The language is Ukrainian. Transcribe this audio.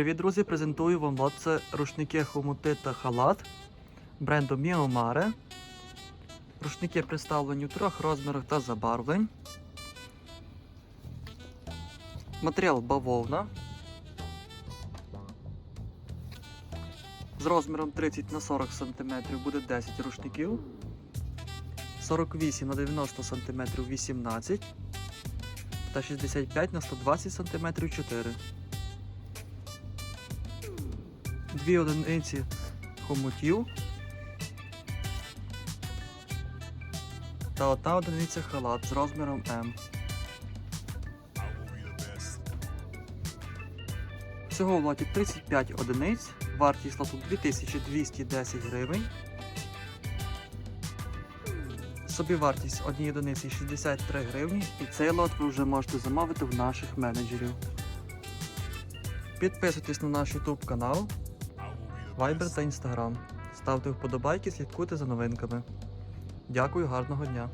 Привіт, друзі! Презентую вам. Це рушники хомути та халат бренду Міомаре. Рушники представлені у трьох розмірах та забарвлень. Матеріал бавовна. З розміром 30 на 40 см буде 10 рушників. 48 на 90 см 18 та 65 на 120 см 4. Дві одиниці хомутів та одна одиниця халат з розміром М. Всього в лоті 35 одиниць, вартість лоту 2210 гривень. Собівартість однієї одиниці 63 гривні і цей лот ви вже можете замовити в наших менеджерів. Підписуйтесь на наш YouTube канал, Viber та Instagram. Ставте вподобайки, слідкуйте за новинками. Дякую, гарного дня!